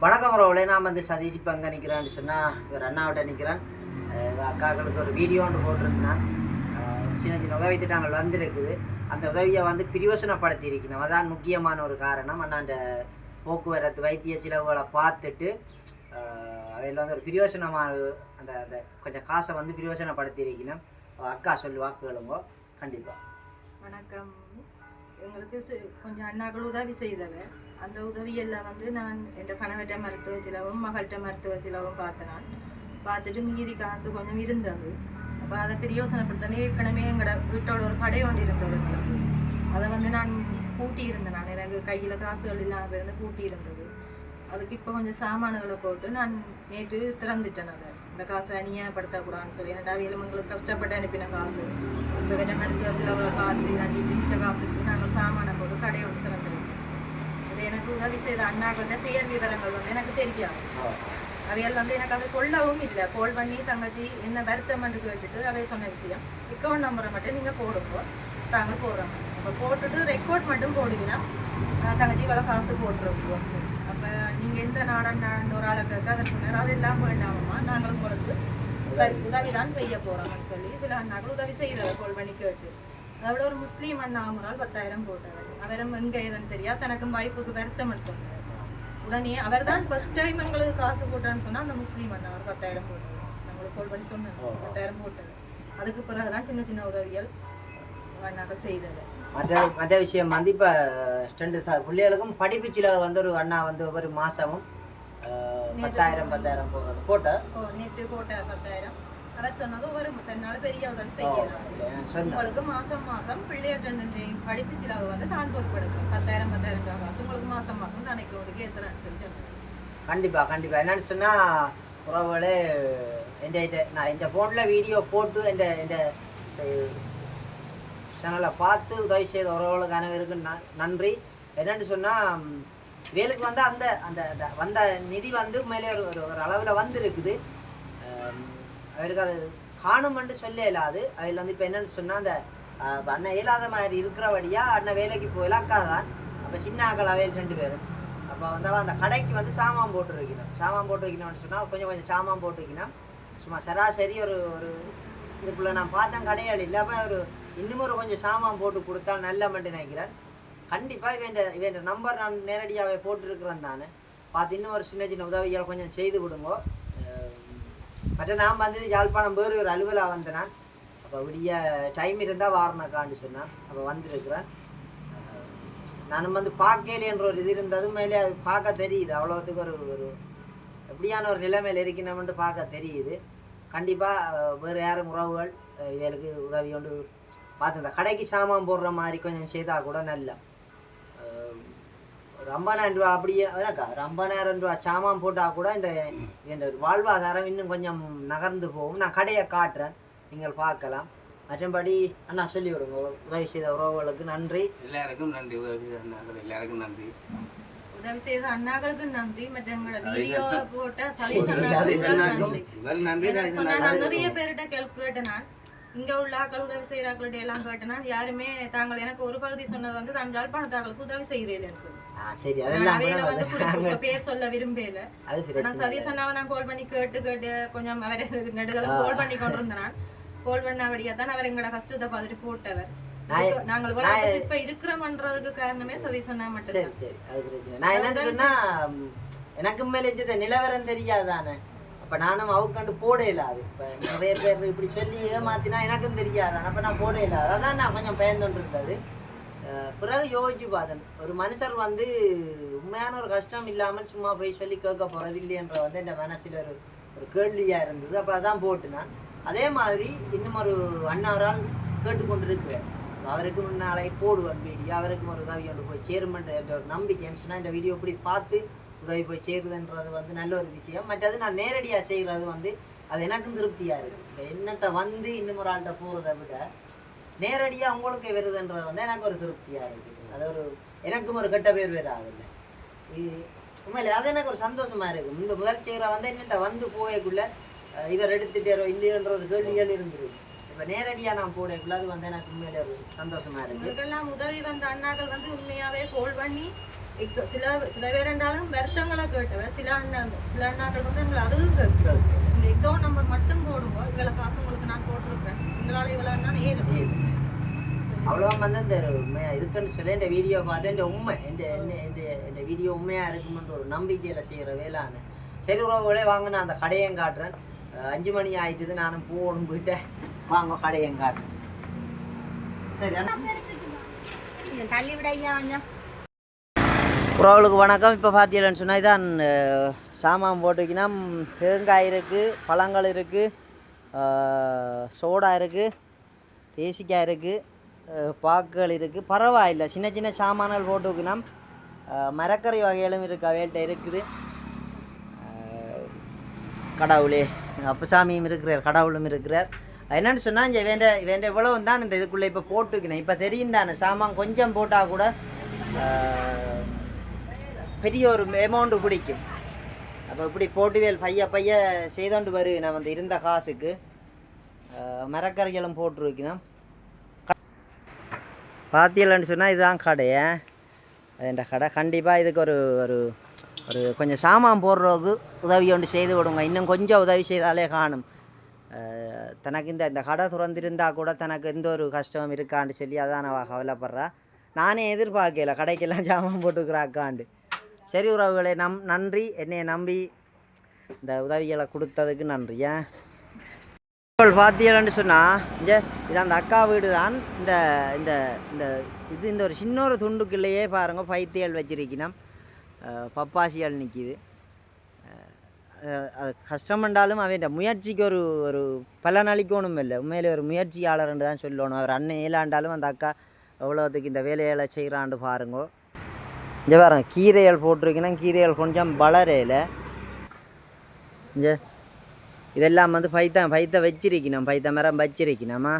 வணக்கம் ரோலே நான் வந்து சதீஷ் இப்போ அங்கே நிற்கிறேன்னு சொன்னால் இவர் அண்ணாவிட்ட நிற்கிறேன் அக்காக்களுக்கு ஒரு வீடியோ ஒன்று போட்டிருந்தான் சின்ன சின்ன உதவி திட்டங்கள் வந்திருக்குது. அந்த உதவியை வந்து பிரயோசனப்படுத்தி இருக்கணும் அதான் முக்கியமான ஒரு காரணம். அண்ணா அந்த போக்குவரத்து வைத்திய செலவுகளை பார்த்துட்டு அதில் வந்து ஒரு பிரயோசனமான அந்த அந்த கொஞ்சம் காசை வந்து பிரயோசனப்படுத்தி இருக்கணும் அக்கா சொல்லி வாக்குகளுங்கோ கண்டிப்பாக வணக்கம். எங்களுக்கு கொஞ்சம் அண்ணாக்கள் உதவி செய்தவர் அந்த உதவியெல்லாம் வந்து நான் என் கணவர்கிட்ட மருத்துவ செலவும் மகள்கிட்ட மருத்துவ செலவும் பார்த்தேன் நான் பார்த்துட்டு மீதி காசு கொஞ்சம் இருந்தது. அப்போ அதை பிரயோசனப்படுத்தினே ஏற்கனவே எங்களோட வீட்டோட ஒரு கடை ஒன்று இருந்தது அதை வந்து நான் பூட்டி இருந்தேன் நான் எனக்கு கையில் காசுகள் இல்லாமல் இருந்து பூட்டி இருந்தது. அதுக்கு இப்போ கொஞ்சம் சாமான்களை போட்டு நான் நேற்று திறந்துட்டேன் அதை. இந்த காசை அநியாயப்படுத்தக்கூடாதுன்னு சொல்லி என்னடா எங்களுக்கு கஷ்டப்பட்டு அனுப்பின காசு. இந்த வேற மருத்துவ செலவை பார்த்து நான் மிச்ச காசுக்கு நாங்கள் சாமானை போட்டு கடையை விட்டு திறந்துருக்கோம். இது எனக்கு உதவி செய்த அண்ணாக்கிட்ட பேர் விவரங்கள் வந்து எனக்கு தெரியாது. அவையல் வந்து எனக்கு அதை சொல்லவும் இல்லை. கால் பண்ணி தங்கச்சி என்ன வருத்தம்னு கேட்டுட்டு அவை சொன்ன விஷயம். அக்கௌண்ட் நம்பரை மட்டும் நீங்கள் போடுங்க. தாங்க போடுறோம் அப்போ போட்டுட்டு ரெக்கார்ட் மட்டும் போடுவீங்கன்னா தங்கச்சி இவ்வளோ காசு போட்டுருவோம் சொல்லி. நீங்கள் எந்த நாடன் நாடு ஒரு ஆளை கேட்க அவர் சொன்னார். அதெல்லாம் வேண்டாமம்மா நாங்கள் உங்களுக்கு உதவி- உதவி தான் செய்ய போகிறோம்னு சொல்லி சில அண்ணாக்கள் உதவி செய்கிறவர் கால் பண்ணி கேட்டு. அதோட ஒரு முஸ்லீம் அண்ணா ஒரு நாள் பத்தாயிரம் போட்டவர் அவரும் எங்கே ஏதுன்னு தெரியாது தனக்கும் வாய்ப்புக்கு வருத்தம்னு சொன்னார் உடனே அவர் தான் ஃபர்ஸ்ட் டைம் எங்களுக்கு காசு போட்டான்னு சொன்னா அந்த முஸ்லீம் அண்ணா ஒரு பத்தாயிரம் போட்டார். நம்மளுக்கு கால் பண்ணி சொன்னாங்க பத்தாயிரம் போட்டார். அதுக்கு பிறகு தான் சின்ன சின்ன உதவிகள் செய்தது. மற்ற மற்ற விஷயம் வந்து இப்போ ரெண்டு த பிள்ளைகளுக்கும் படிப்பு செலவு வந்து ஒரு அண்ணா வந்து ஒவ்வொரு மாதமும் பத்தாயிரம் பத்தாயிரம் போட்டார் நேற்று போட்ட பத்தாயிரம். அவர் சொன்னது ஒரு தன்னால பெரிய உதவி செய்யலாம். உங்களுக்கு மாசம் மாசம் பிள்ளையார் படிப்பு செலவு வந்து தான் பொறுப்பெடுக்கும். பத்தாயிரம் பத்தாயிரம் ரூபாய் காசு உங்களுக்கு மாசம் மாசம் தான் அன்னைக்கு ஏற்றுறேன்னு சொல்லி சொன்னாங்க கண்டிப்பாக கண்டிப்பாக என்னன்னு சொன்னால் உறவுகளே எந்த நான் இந்த ஃபோனில் வீடியோ போட்டு இந்த இந்த சேனலை பார்த்து உதவி செய்த உறவுகளுக்கு அனைவருக்கு நன்றி. என்னன்னு சொன்னால் வேலுக்கு வந்து அந்த அந்த வந்த நிதி வந்து மேலே ஒரு ஒரு ஒரு அளவில் வந்துருக்குது. அவருக்கு அது காணுமென்று சொல்ல இயலாது. அதில் வந்து இப்போ என்னன்னு சொன்னால் அந்த அண்ணன் இயலாத மாதிரி இருக்கிறபடியாக அண்ணன் வேலைக்கு போயில அக்கா தான் அப்போ சின்ன அக்கள் அவையில் ரெண்டு பேரும். அப்போ வந்து அந்த கடைக்கு வந்து சாமான் போட்டு வைக்கணும் சாமான் போட்டு வைக்கணும்னு சொன்னால் கொஞ்சம் கொஞ்சம் சாமான் போட்டு வைக்கணும் சும்மா சராசரி ஒரு ஒரு இதுக்குள்ளே நான் பார்த்தேன் கடையாள் இல்லாமல் ஒரு இன்னுமொரு கொஞ்சம் சாமான் போட்டு கொடுத்தா நல்ல மட்டும் நினைக்கிறேன் கண்டிப்பாக இவன் இவன் நம்பர் நான் நேரடியாகவே போட்டுருக்குறேன் தானே. பார்த்து இன்னும் ஒரு சின்ன சின்ன உதவிகள் கொஞ்சம் செய்து கொடுங்கோ மற்ற நான் வந்து யாழ்ப்பாணம் வேறு ஒரு அலுவலாக வந்தேனான். அப்போ விடிய டைம் இருந்தால் வாரணக்கான்னு சொன்னேன். அப்போ வந்திருக்கிறேன். நான் நானும் வந்து பார்க்கலேன்ற ஒரு இது இருந்ததும் மேலே அது பார்க்க தெரியுது. அவ்வளோத்துக்கு ஒரு ஒரு எப்படியான ஒரு நிலைமையில் இருக்கணும்னு பார்க்க தெரியுது. கண்டிப்பாக வேறு யாரும் உறவுகள் இவர்களுக்கு உதவி கொண்டு பார்த்து இந்த கடைக்கு சாமான் போடுற மாதிரி கொஞ்சம் செய்தால் கூட நல்ல. ஒரு ஐம்பதாயிரம் ரூபா அப்படியே ஒரு ஐம்பதாயிரம் ரூபா சாமான் போட்டால் கூட இந்த இந்த வாழ்வாதாரம் இன்னும் கொஞ்சம் நகர்ந்து போகும். நான் கடையை காட்டுறேன். நீங்கள் பார்க்கலாம். மற்றபடி அண்ணா சொல்லி விடுங்க. உதவி செய்த உறவுகளுக்கு நன்றி. எல்லாருக்கும் நன்றி. உதவி செய்தார்கள் எல்லாருக்கும் நன்றி. உதவி செய்த அண்ணாக்களுக்கு நன்றி. மற்ற எங்களோட வீடியோ. போட்ட சதீஷ் அண்ணாக்கும் நன்றி. நிறைய பேர்கிட்ட கேள் கேட்டேன் நான். இங்க உள்ள ஆக்கள் உதவி செய்யறாக்களிட்ட எல்லாம் கேட்டேன் யாருமே தாங்கள் எனக்கு ஒரு பகுதி சொன்னது வந்து தான் யாழ்ப்பாணத்தாக்களுக்கு உதவி செய்கிறேன்னு சொல்லி. சரி அதெல்லாம் வந்து பேர் சொல்ல விரும்பல. நான் சதீஷ் அண்ணாவை நான் கால் பண்ணி கேட்டு கேட்டு கொஞ்சம் அவரை நெடுகளும் கால் பண்ணி கொண்டு இருந்தேன் கால் பண்ணபடியா தான் அவர் எங்களோட கஷ்டத்தை பார்த்துட்டு போட்டவர். நாங்கள் உலகத்துக்கு இப்ப இருக்கிறோம்ன்றதுக்கு காரணமே சதீஷ் அண்ணா மட்டும் சரி அது பிரச்சனை நான் என்னன்னு சொன்னா ம், எனக்கு மேலே இந்த நிலவரம் தெரியாதானே? இப்போ நானும் அவுக்கண்டு போட இல்லாது இப்போ நிறைய பேர் இப்படி சொல்லி ஏமாத்தினா எனக்கும் தெரியாது. அப்போ நான் போட இல்லாது அதான் நான் கொஞ்சம் பயந்துட்டு இருந்தது பிறகு யோசிச்சு பார்த்தேன். ஒரு மனுஷர் வந்து உண்மையான ஒரு கஷ்டம் இல்லாமல் சும்மா போய் சொல்லி கேட்க போகிறது இல்லையன்ற வந்து என் மனசில் ஒரு ஒரு கேள்வியாக இருந்தது. அப்போ அதான் போட்டு நான் அதே மாதிரி இன்னும் ஒரு அண்ணாரால் கேட்டுக்கொண்டிருக்கிறேன். அவருக்கு முன்னாலே போடுவார் வீடியோ அவருக்கும் ஒரு உதவி கொண்டு போய் சேருமென்ற என்ற ஒரு நம்பிக்கைன்னு சொன்னால் இந்த வீடியோ இப்படி பார்த்து உதவி போய் சேருதுன்றது வந்து நல்ல ஒரு விஷயம். மற்றது நான் நேரடியாக செய்கிறது வந்து அது எனக்கும் திருப்தியாக இருக்குது இப்போ என்னட்ட வந்து இன்னும் ஒரு ஆள்கிட்ட போகிறத விட நேரடியாக உங்களுக்கு வருதுன்றது வந்து எனக்கு ஒரு திருப்தியாக இருக்குது அது ஒரு எனக்கும் ஒரு கெட்ட பேர் வேறு ஆகுது இது உண்மையில அது எனக்கு ஒரு சந்தோஷமா இருக்கும் இந்த முதல் செய்கிற வந்து என்னட்ட வந்து போவேக்குள்ளே இவர் எடுத்துட்டாரோ இல்லையோன்ற ஒரு கேள்விகள் இருந்துருக்கு இப்போ நேரடியாக நான் போடக்குள்ள அது வந்து எனக்கு உண்மையில ஒரு சந்தோஷமா இருக்குது இதெல்லாம் உதவி வந்த அண்ணாக்கள் வந்து உண்மையாவே கோல் பண்ணி சில சில பேர் என்றாலும் வருத்தங்களை கேட்டவ சில அண்ணா சில அண்ணாக்கள் வந்து எங்களை அதுவும் கேட்கு இந்த அக்கௌண்ட் நம்பர் மட்டும் போடும்போது இவ்வளோ காசு உங்களுக்கு நான் போட்டிருக்கேன் எங்களால் இவ்வளோ தான் ஏழும் அவ்வளோ வந்து இந்த உண்மையா இதுக்குன்னு சொல்லி இந்த வீடியோ பார்த்து இந்த உண்மை இந்த என்ன- இந்த இந்த வீடியோ உண்மையாக இருக்குமென்ற ஒரு நம்பிக்கையில் செய்கிற வேளான்னு சரி உறவுகளே வாங்க நான் அந்த கடையும் காட்டுறேன் அஞ்சு மணி ஆயிட்டுது நானும் போகணும் போயிட்டேன் வாங்க கடையும் காட்டுறேன் சரி அண்ணா தள்ளி விட ஐயா கொஞ்சம் உறவுகளுக்கு வணக்கம். இப்போ பார்த்தீங்கன்னு சொன்னால் இதான் சாமான் போட்டுக்கினா தேங்காய் இருக்குது பழங்கள் இருக்குது சோடா இருக்குது தேசிக்காய் இருக்குது பாக்குகள் இருக்குது பரவாயில்லை. சின்ன சின்ன சாமான்கள் போட்டுக்கினா மரக்கறி வகைகளும் இருக்கு அவைகள்ட்ட இருக்குது. கடவுளே அப்பசாமியும் இருக்கிறார் கடவுளும் இருக்கிறார். என்னென்னு சொன்னால் இங்கே வேண்ட வேண்ட இவ்வளவு தான் இந்த இதுக்குள்ளே இப்போ போட்டுக்கினேன். இப்போ தெரியும் தானே சாமான் கொஞ்சம் போட்டால் கூட பெரிய ஒரு அமௌண்ட்டு பிடிக்கும். அப்போ இப்படி போட்டுவேல் பைய பைய செய்தோண்டு வரு. நான் வந்து இருந்த காசுக்கு. மரக்கரைகளும் மரக்கறிகளும் போட்டுருக்கணும். பார்த்தீங்கன்னு சொன்னால் இதுதான் கடை என்ற கடை. கண்டிப்பாக இதுக்கு ஒரு ஒரு ஒரு கொஞ்சம் சாமான் போடுறவுக்கு உதவி ஒன்று செய்து விடுங்க. இன்னும் கொஞ்சம் உதவி செய்தாலே காணும். தனக்கு இந்த இந்த கடை திறந்திருந்தா கூட தனக்கு எந்த ஒரு கஷ்டமும் இருக்கான்னு சொல்லி அதான் நான் கவலைப்படுறா. நானே எதிர்பார்க்கல. கடைக்கெல்லாம் சாமான் போட்டுக்கிறாக்காண்டு. சரி உறவுகளை நம் நன்றி. என்னை நம்பி இந்த உதவிகளை கொடுத்ததுக்கு நன்றி ஏன்? பார்த்தீங்கன்னு சொன்னால் இங்கே இது அந்த அக்கா வீடு தான் இந்த இந்த இந்த இது இந்த ஒரு சின்ன ஒரு துண்டுக்குள்ளேயே பாருங்கள் பைத்தியல் வச்சிருக்கணும். பப்பாசிகள் நிற்கிது அது கஷ்டமண்டாலும் அவன் முயற்சிக்கு ஒரு ஒரு பலன் அளிக்கணும் இல்லை. உண்மையிலே ஒரு முயற்சியாளர்னு தான் சொல்லணும். அவர் அண்ணன் ஏலாண்டாலும் அந்த அக்கா எவ்வளோத்துக்கு இந்த வேலையெல்லாம் செய்கிறான்னு பாருங்கோ. இங்கே பாருங்க கீரைகள் போட்டிருக்கீங்கன்னா கீரைகள் கொஞ்சம் வளரையில் இங்கே இதெல்லாம் வந்து பைத்த பைத்த வச்சிருக்கணும் பைத்த மரம் வச்சிருக்கணுமா?